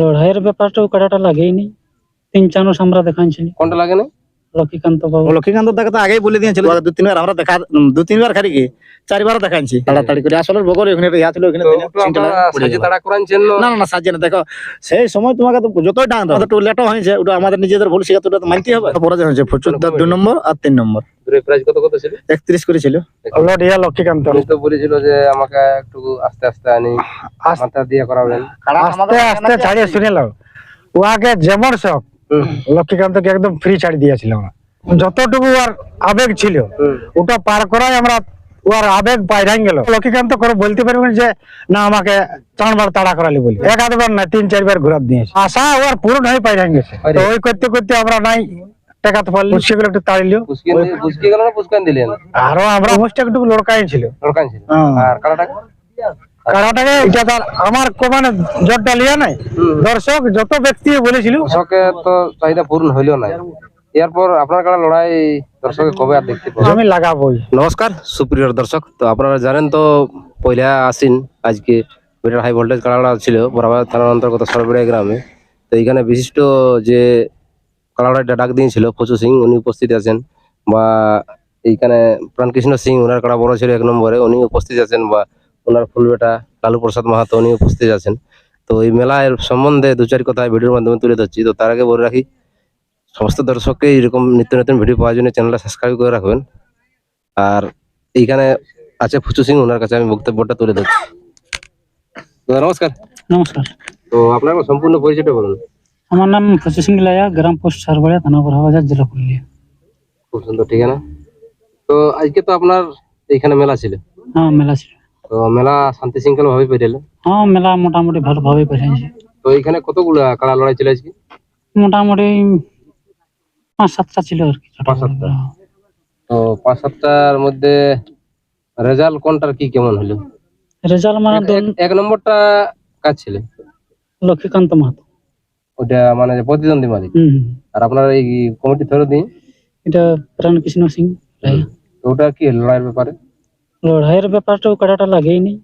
লড়াইয়ের ব্যাপারটাও কাটাটা লাগেইনি। তিন চানস আমরা দেখাচ্ছিলি কোনটা লাগে না লক্ষ্মীকান্ত বাবু। লক্ষ্মীকান্ত দাকে তো আগেই বলে দিয়েছিল। দু তিনবার আমরা দেখা দু তিনবার খালি কি? চারবার দেখাচ্ছি তাড়াতাড়ি করে। আসলে বগল ওখানে ইয়া ছিল ওখানে সিংটা না না না না সাজিয়ে না। দেখো সেই সময় তোমাকে তো যতই ডাক দাও একটু লেটও হয়েছে। ওটা আমাদের নিজেদের ভুল শিখা তো ওটা তো মানতে হবে। পরাজয় হয়েছে প্রচুর। দুই নম্বর আর তিন নম্বর। দূরে প্রাইস কত কত ছিল? একত্রিশ করেছিল। লড়িয়া লক্ষ্মীকান্ত উনি তো বলেছিল যে আমাকে একটু আস্তে আস্তে আনি মাথা দিয়ে করাবেন। আস্তে আস্তে ছাড়িয়ে শুনে লাও ওয়াকে যেমন শখ লক্ষ্মীকান্তকে একদম ফ্রি ছাড়ি দিয়েছিলাম যতটুকু আর আবেগ ছিল ওটা পার করাই আমরা ওর আবেগ পাইরাই গেল। লক্ষ্মীকান্ত করে বলতে পারবেন যে না আমাকে চারবার তাড়া করালি বলি। এক আধবার না তিন চারবার ঘুরাত দিয়েছে। আশা ওর পূরণ হয়ে পাইরাই গেছে। তো ওই করতে করতে আমরা নাই টেকাতে পারলি সেগুলো একটু তাড়িলিও। পুষ্কিন গেল না পুষ্কান দিলেন। আরও আমরা মোস্ট একটু লড়কাই ছিল। দরকার ছিল। হ্যাঁ। আর কালাটা কারাটাকে এটা তার আমার কো- জটটা লিয়া নাই। দর্শক যত ব্যক্তি বলেছিল দর্শকে তো চাহিদা পূরণ হইল না এরপর আপনার কারা লড়াই দর্শকে কবে আর দেখতে আমি লাগাবোই। নমস্কার সুপ্রিয় দর্শক। তো আপনারা জানেন তো পয়লা আসিন আজকে হাই ভোল্টেজ কালাড়া ছিল বরাবর থানার অন্তর্গত সরবেড়িয়া গ্রামে। তো এইখানে বিশিষ্ট যে কালাড়াটা ডাক দিয়েছিল ফচু সিং উনি উপস্থিত আছেন। বা এইখানে প্রাণকৃষ্ণ সিং ওনার কাড়া বড় ছিল এক নম্বরে উনি উপস্থিত আছেন। বা ওনার ফুলবেটা লালু প্রসাদ মাহাতো উনি উপস্থিত আছেন। তো এই মেলার সম্বন্ধে দু চার কথা ভিডিওর মাধ্যমে তুলে ধরছি। তো তার আগে বলে রাখি সমস্ত দর্শককে এরকম নিত্য নতুন ভিডিও পাওয়ার জন্য চ্যানেলটা সাবস্ক্রাইব করে রাখবেন। আর এইখানে আছে ফুচু সিং ওনার কাছে আমি বক্তব্যটা তুলে ধরছি। নমস্কার। নমস্কার। তো আপনার সম্পূর্ণ পরিচয়টা বলুন। আমার নাম ফসি সিং লায়া গ্রাম পোস্ট সারবাড়িয়া থানা বড়াবাজার জেলা পুরুলিয়া। খুব সুন্দর ঠিকানা। তো আজকে তো আপনার এইখানে মেলা ছিল? হ্যাঁ মেলা ছিল। তো মেলা শান্তি শৃঙ্খলা ভাবে পেরেলো? হ্যাঁ মেলা মোটামুটি ভালোভাবে পেরেছে তো এইখানে কতগুলো কাড়া লড়াই ছিল আজকে? মোটামুটি পাঁচ সাতটা ছিল আর কি পাঁচ সাতটা? তো পাঁচ সাতটার মধ্যে রেজাল্ট কোনটার কি কেমন হলো? রেজাল্ট মানে এক- এক- এক নম্বরটা কাজ ছিল? লক্ষ্মীকান্ত মাহাতো। ওটা মানে প্রতিদ্বন্দ্বী মালিক। আর আপনার এই কমিটি ধরে দিন। এটা প্রাণকৃষ্ণ সিং ওটা কি লড়াইয়ের ব্যাপারে? লড়াইয়ের ব্যাপারটাও কাটাটা লাগেইনি।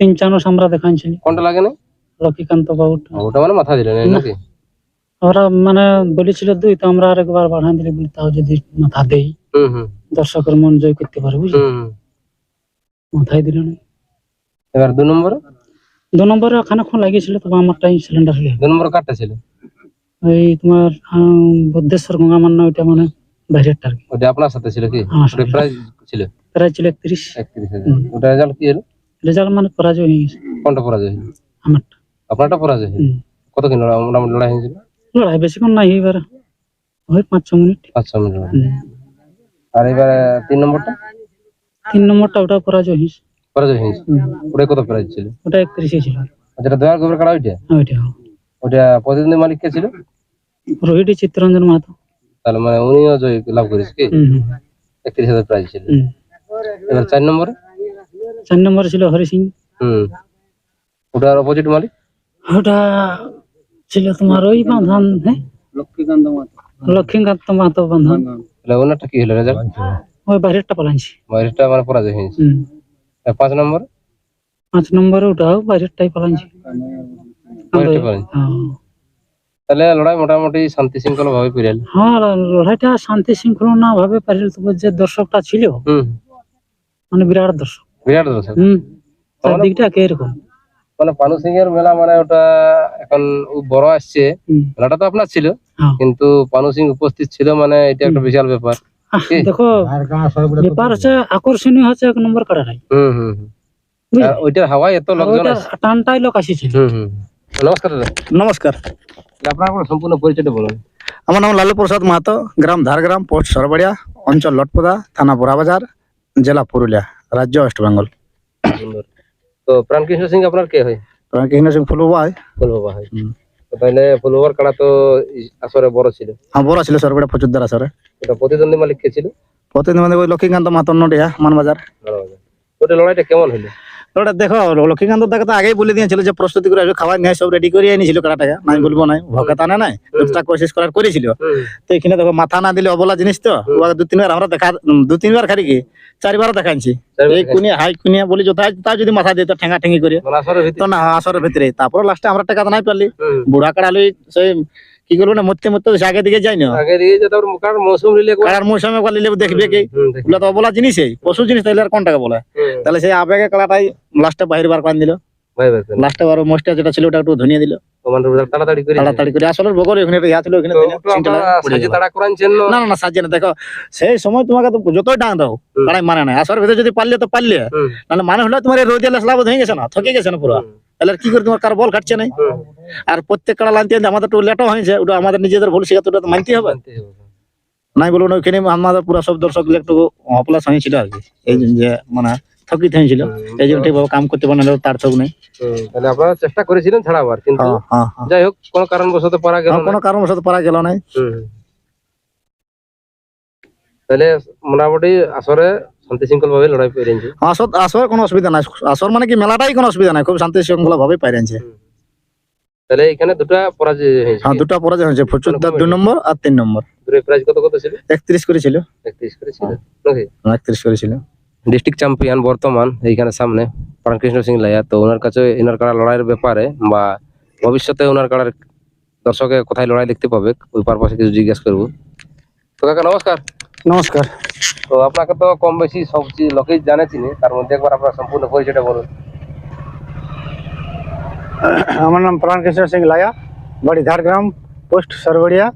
তিন চানস আমরা দেখাচ্ছিলি কোনটা লাগে না লক্ষ্মীকান্ত বাবুটা ওটা মানে মাথা দিলেন নাকি? ওরা মানে বলেছিল দুই তো আমরা আরেকবার বাড়াই দিলি বলি তাও যদি মাথা দেই। দর্শকের মন জয় করতে পারে বুঝলি। মাথায় দিল না। এবার দু নম্বরে? দু নম্বরে খানিক্ষণ লাগিয়েছিল তবে আমারটাই সিলিন্ডার হলে দু নম্বর কাঠটা ছিল? ওই তোমার বুদ্ধেশ্বর গঙ্গা মান্না ওইটা মানে বাইরেরটা আর কি। ওটা আপনার সাথে ছিল কি? আমার ওটা। প্রাইজ ছিল? প্রায় ছিল একত্রিশ। একত্রিশ। ওটা রেজাল্ট কি হলো? রেজাল্ট মানে পরাজয় হয়ে গেছে। কোনটা পরাজয় হলো? আমারটা। আপনারটা পরাজয় হলো? কত কি লড়াই মোটামুটি লড়াই হয়েছিল? লড়াই বেশিক্ষণ নাই এবার ওই পাঁচ ছ মিনিট পাঁচ ছ মিনিট আর এবারে তিন নম্বরটা? তিন নম্বরটা ওটা পরাজয় হয়েছে। ওটা কত ছিল? ওটা একত্রিশে ছিল। আর যেটা দয়ার গোবর কাড়া ওইটা? হ্যাঁ, ওইটা। ওটা প্রতিদ্বন্দ্বী মালিক কে ছিল? রোহিত চিত্তরঞ্জন মাহাতো। তাহলে মানে উনিও জয় লাভ করেছে কি? হুম, হুম, একত্রিশ হাজার প্রাইজ ছিল। এবার চার নম্বরে? চার নম্বরে ছিল হরি সিং। হুম। ওটার অপোজিট মালিক? ওটা ছিল তোমার ওই বাঁধান হ্যাঁ লক্ষ্মীকান্ত মাতা লক্ষ্মীকান্ত মাহাতো বাঁধান। ওনারটা কি হলো রেজাল্ট? ওই বাইরেরটা পালাইছি। বাইরেটা মানে পরাজয় হয়েছে। পাঁচ নম্বর? পাঁচ নম্বরে ওটাও বাইরেরটাই পালাইছি। তাহলে লড়াই মোটামুটি শান্তি শৃঙ্খলা ভাবে পেরেল। হ্যাঁ লড়াইটা শান্তি শৃঙ্খলা ভাবে পারিল তবে যে দর্শকটা ছিল মানে বিরাট দর্শক। বিরাট দর্শক। হম। চারদিকটা কীরকম মানে পানু সিং এর মেলা মানে ওটা এখন বড় আসছে। মেলাটা তো আপনার ছিল হ্যাঁ। কিন্তু পানু সিং উপস্থিত ছিল মানে এটা একটা বিশাল ব্যাপার। কি? দেখো ব্যাপার হচ্ছে আকর্ষণীয় হচ্ছে এক নম্বর। বুঝলে? আর ওইটার হাওয়ায় এত লোকজন টানটাই লোক আসিছে। নমস্কার নমস্কার। আপনার সম্পূর্ণ পরিচয়টা বলুন। আমার নাম লালু প্রসাদ মাহাতো গ্রাম ধারগ্রাম পোস্ট সরবাড়িয়া অঞ্চল লটপদা থানা বোরাবাজার জেলা পুরুলিয়া রাজ্য ওয়েস্ট বেঙ্গল। তো প্রাণকৃষ্ণ সিং আপনার কে হয়? কৃষ্ণ সিং ফুলবাবা হয় হুম। তো তাহলে ফুলবাবার কাড়া তো আসরে বড় ছিল। হ্যাঁ বড় ছিল সরবাড়িয়া প্রচুর আসরে ওটা প্রতিদ্বন্দ্বী মালিক কে ছিল? প্রতিদিন ওই লক্ষ্মীকান্ত মাহাতো নডিয়া মানবাজার। ওটা লড়াইটা কেমন হলো ওটা দেখো লক্ষ্মীকান্ত দাকে তো আগেই বলে দিয়েছিল যে প্রস্তুতি করে খাবার নিয়ে সব রেডি করে এনেছিল কাটাটাকে নাই বলব নাই ভকাতা না নাই চেষ্টা কোশিশ করার করেছিল। তো এখানে দেখো মাথা না দিলে অবলা জিনিস তো দু তিনবার আমরা দেখা দু তিনবার খালি কি চারবার দেখাচ্ছি এই কুনিয়া হাই কুনিয়া বলি যথা তা যদি মাথা দিত ঠেঙ্গা ঠেঙ্গি করে। মানে তো না আসরের ভিতরে। তারপর লাস্টে আমরা টাকা নাই পারলি। বুড়া কাড়ালি সেই কি করব না মরতে মরতে আগে দিকে যাই না আগে দিয়ে যে তারপর মুখার মৌসুম মৌসুমে দেখবে কি? অবলা জিনিস এই তো অবলা জিনিসই পশু জিনিস তাহলে আর কোনটাকে বলে? হুম, তাহলে সেই আবেগে কালাটাই লাস্টে বাইরে বার করে দিল। লাস্টে বার মোস্টা যেটা ছিল ওটা একটু ধনিয়ে দিল। তো মানে তাড়াতাড়ি করে তাড়াতাড়ি করে আসলে বগল ওখানে ইয়া ছিল ওখানে তো দিলে, ওটা সিংটা আপনারা পড়ে সাজিয়ে গেল। তাড়া করাইছেন না? না না না না দেখো সেই সময় তোমাকে তো যতই ডাং দাও হুম। মানে না আসর ভিতরে যদি পারলে তো পারলে নাহলে মানে হলে তোমার এই রোদে লেসলা হয়ে গেছে না থকে গেছে না পুরো তাহলে আর কি করে তোমার কার বল কাটছে হুম। আর প্রত্যেক কাড়া লানতে আমাদের একটু লেটও হয়েছে ওটা আমাদের নিজেদের ভুল শিখা তো ওটা তো মানতে হবে মানতে হবে। নাই বলুন ওইখানে আমাদের পুরো সব দর্শক একটু হপলাস হয়েছিল আর কি এই যে মানে থকিত হয়েছিল এই জন্য ঠিকভাবে কাম করতে পারে না তার নেই। তাহলে আপনারা চেষ্টা করেছিলেন ছাড়াবার কিন্তু হ্যাঁ, হ্যাঁ, হ্যাঁ। যাই হোক কোনো কারণবশত পারা গেল কোনো কারণবশত পারা গেল তাহলে মোটামুটি আসরে শান্তি শৃঙ্খল ভাবে লড়াই পেরেছে আসর আসর কোনো অসুবিধা নাই। আসর মানে কি মেলাটাই কোনো অসুবিধা নাই খুব শান্তি শৃঙ্খলা ভাবে তাহলে এখানে দুটা পরাজয় হয়েছে। হ্যাঁ দুটা পরাজয় হয়েছে ফচুরদার দুই নম্বর আর তিন নম্র দুটো প্রাইজ কত কত ছিল? একত্রিশ করেছিল। একত্রিশ করেছিল। নাকি একত্রিশ করেছিল। ডিস্ট্রিক্ট চ্যাম্পিয়ন বর্তমান এইখানে সামনে প্রাণকৃষ্ণ সিং লাইয়া। তো ওনার কাছে এনার কাড়া লড়াইয়ের ব্যাপারে বা ভবিষ্যতে ওনার কাড়ার দর্শকে কোথায় লড়াই দেখতে পাবে ওই পারপাসে কিছু জিজ্ঞেস করব। তো কাকা নমস্কার। নমস্কার। তো আপনাকে তো কম বেশি সব লোকেই জানে চিনে। তার মধ্যে একবার আপনার সম্পূর্ণ পরিচয়টা বলুন। আমার নাম প্রাণকৃষ্ণ সিং লায়া বাড়ি ঝাড়গ্রাম পোস্ট সরবড়িয়া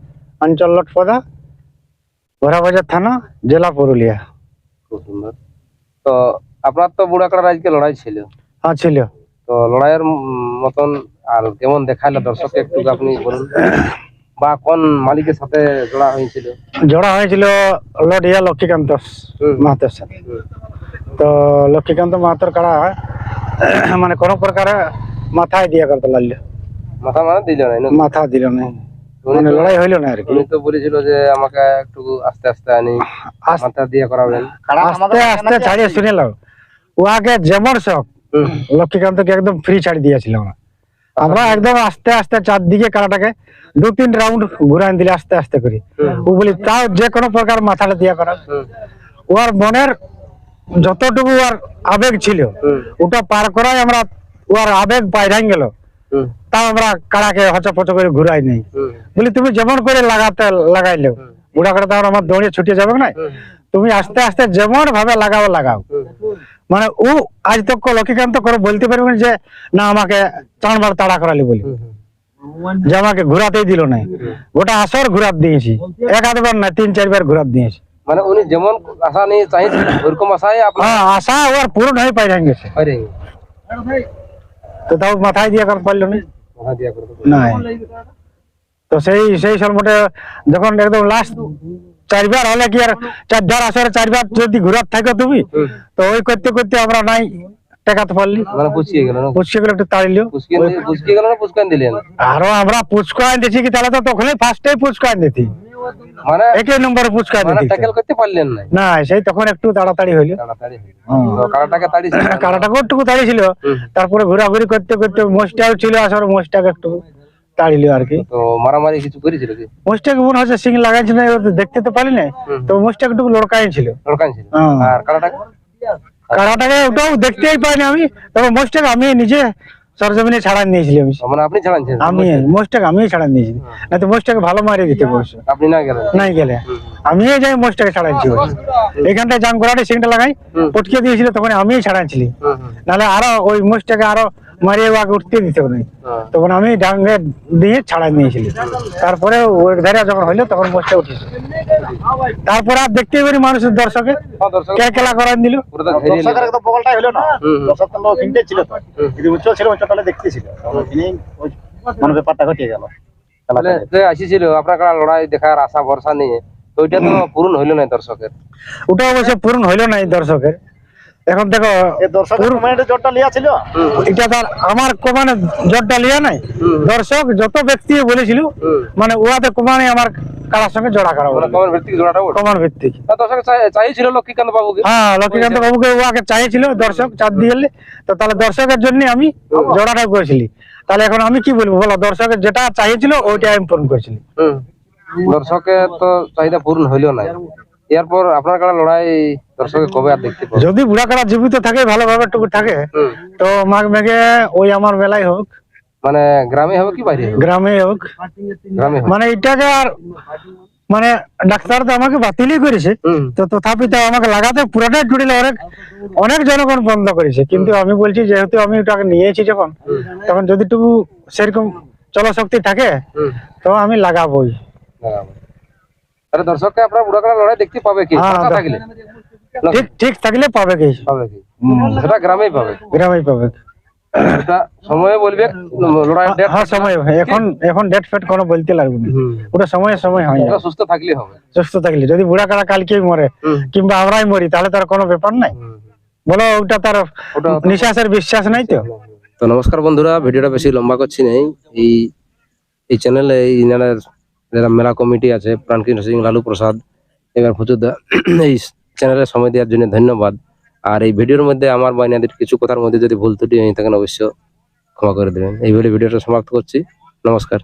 অঞ্চল লটপদা ভরাবাজার থানা জেলা পুরুলিয়া। খুব সুন্দর। তো আপনার তো বুড়া বুড়াকাড়ার আজকে লড়াই ছিল। হ্যাঁ ছিল। তো লড়াইয়ের মতন আর কেমন দেখাইলো দর্শককে একটু আপনি বলুন। বা কোন মালিকের সাথে জোড়া হয়েছিল? জোড়া হয়েছিল লডিয়া লক্ষ্মীকান্ত। মাহাতোর সাথে। তো লক্ষ্মীকান্ত মাহাতোর কাড়া মানে কোনো প্রকারে মাথায় দিয়ে করতে লাগল মাথা মানে দিল না? মাথা দিল না। মানে লড়াই হইল না আর কি। উনি তো বলেছিল যে আমাকে একটু আস্তে আস্তে আনি মাথা দিয়ে করাবেন। আস্তে আস্তে ছাড়িয়ে শুনে লাও ওয়াকে যেমন শখ লক্ষ্মীকান্তকে একদম ফ্রি ছাড়ি দিয়েছিলাম আমরা আমরা একদম আস্তে আস্তে চারদিকে কারাটাকে দু তিন রাউন্ড ঘুরান দিলে আস্তে আস্তে করি। ও বলি তাও যে কোনো প্রকার মাথাটা দিয়া করা ওর মনের যতটুকু ওর আবেগ ছিল ওটা পার করাই আমরা ওর আবেগ পাইরাই গেল। তাও আমরা কাড়াকে হচপচ করে ঘুরাই নেই। বলি তুমি যেমন করে লাগাতে লাগাইলেও বুড়া কাটা তো আমার দৌড়ে ছুটে যাবে না তুমি আস্তে আস্তে যেমন ভাবে লাগাও লাগাও। মানে ও আজ তক লক্ষ্মীকান্ত করে বলতে পারবেন যে না আমাকে চারবার তাড়া করালি বলি। যে আমাকে ঘুরাতেই দিল না গোটা আসর ঘুরাত দিয়েছি। এক আধবার না তিন চারবার ঘুরাত দিয়েছি। মানে উনি যেমন আশা নিয়ে চাইছিল ওরকম আপনার হ্যাঁ আশা ওর পূরণ হয়ে পাই গেছে তো তাও মাথায় দিয়ে করতে পারল না। মাথা দিয়া করে। দেবো। নাই। তো সেই সেই সময় যখন একদম লাস্ট চারবার হলে কি আর চারবার আসরে চারবার যদি ঘুরাত থাকো তুমি তো ওই করতে করতে আমরা নাই টেকাতে পারলি। পুচকে গেলে একটু দিলেন? আরও আমরা পুচকান দিছি কি তাহলে তো তখনই ফার্স্টেই পুচকান দিতি। মানে একই নম্বরে পুচকান মানে দিতি করতে পারলেন না না সেই তখন একটু তাড়াতাড়ি হইল। তাড়াতাড়ি তো কারাটাকে তাড়ি একটু তাড়ি তারপরে ঘোরাঘুরি করতে করতে মোষটাও ছিল আসলে মোষটাকে একটু তাড়িল আর কি। তো মারামারি কিছু করেছিল কি? মোষটাকে মনে হচ্ছে সিং লাগাইছিল না দেখতে তো পারি না তো মোষটাকে একটু লড়কাই ছিল। দরকার ছিল। আর কারাটাকে? কারাটাকে ওটাও দেখতেই পাইনি আমি। তবে মোষটাকে আমি নিজে সরজমিনে ছাড়ান নিয়েছিলাম আমি মানে আপনি ছাড়ান আমি মোস্টাক আমি ছাড়ান নিয়েছি না তো মোস্টাকে ভালো মারিয়ে দিতে বসে আপনি না গেলেন নাই গেলে। আমি যাই মোস্টাকে ছাড়াইছি এখানটায় জাম করাটে সিংটা লাগাই পটকে দিয়েছিল তখন আমি ছিলাম নাহলে আরও ওই মোস্টাকে আরও মারিয়ে ওকে উঠতে দিতে হ্যাঁ। তখন আমি ডাঙ্গে দিয়ে ছাড়াই নিয়েছিলি। তারপরে ওই ধারে যখন হইল তখন মোষটা উঠেছে। তারপরে আর দেখতেই পারি মানুষের দর্শকে। হ্যাঁ, কে খেলা করাই দিল পুরো তো ঘেরিয়ে দর্শকের একদম বগলটাই হলো না? হুম, হুম। দর্শক তো ছিল তো। যদি উচ্চ ছিল উচ্চ তাহলে দেখতেছিল। ওইখানেই মানে ব্যাপারটা ঘটিয়ে গেল। যে আসিছিল আপনার কারা লড়াই দেখার আশা ভরসা নিয়ে তো ওইটা তো পূরণ হইল না দর্শকের? ওটা অবশ্য পূরণ হইল না এই দর্শকের। এখন দেখো লিয়া ছিল? এটা তার আমার কমানে জটটা লিয়া নাই। দর্শক যত ব্যক্তি বলেছিল মানে ওয়াতে কমানে আমার কারার সঙ্গে জোড়া করা মানে কমের ভিত্তিক জোড়াটা ওঠে ভিত্তিক। দর্শক চাইছিল লক্ষ্মীকান্ত বাবুকে। হ্যাঁ লক্ষ্মীকান্ত বাবুকে চাইছিল দর্শক চাপ দিয়ে তো তাহলে দর্শকের জন্য আমি জোড়াটা করেছিলি। তাহলে এখন আমি কি বলব? বলো দর্শকের যেটা চাইছিল ওইটা আমি পূরণ করেছিলি। দর্শকের তো চাহিদা পূরণ হইল না এরপর আপনার কারা লড়াই দর্শকে কবে আর দেখতে পাবো? যদি বুড়া কাটা জীবিত থাকে ভালোভাবে টুকু থাকে তো মাঘ মেঘে ওই আমার মেলায় হোক। মানে গ্রামে হবে কি বাইরে গ্রামে হোক। গ্রামে মানে এটাকে আর মানে ডাক্তার তো আমাকে বাতিলই করেছে তো তথাপি তো আমাকে লাগাতে পুরাটাই টুটিলে অনেক অনেক জনগণ বন্ধ করেছে। কিন্তু আমি বলছি যেহেতু আমি ওটাকে নিয়েছি যখন তখন যদি টুকু সেরকম চলশক্তি থাকে। তো আমি লাগাবোই। লাগাবো। তাহলে দর্শককে আপনার বুড়া কাটা লড়াই দেখতে পাবে কি? হ্যাঁ, থাকলে? ঠিক ঠিক থাকলে পাবে কি? পাবে কি? সেটা গ্রামেই পাবে। গ্রামেই পাবে। সময়ে বলবে লড়াই ডেট হ্যাঁ সময়। এখন এখন ডেট ফেট কোনো বলতে লাগবে না। ওটা সময়ে সময় হয় এটা সুস্থ থাকলে হবে। সুস্থ থাকলে। যদি বুড়া কাটা কালকেই মরে কিংবা আমরাই মরি তাহলে তার কোনো ব্যাপার নাই। বলো ওটা তার নিঃশ্বাসের বিশ্বাস নাই তো? তো নমস্কার বন্ধুরা ভিডিওটা বেশি লম্বা করছি নেই। এই এই চ্যানেলে এই যারা মেলা কমিটি আছে প্রাণকৃষ্ণ সিং, লালু প্রসাদ, এবার প্রচুর এই চ্যানেলে সময় দেওয়ার জন্য ধন্যবাদ। আর এই ভিডিওর মধ্যে আমার বাইনাদের কিছু কথার মধ্যে যদি ভুল ত্রুটি হয়ে থাকেন অবশ্য ক্ষমা করে দেবেন। এই ভিডিওটা সমাপ্ত করছি। নমস্কার।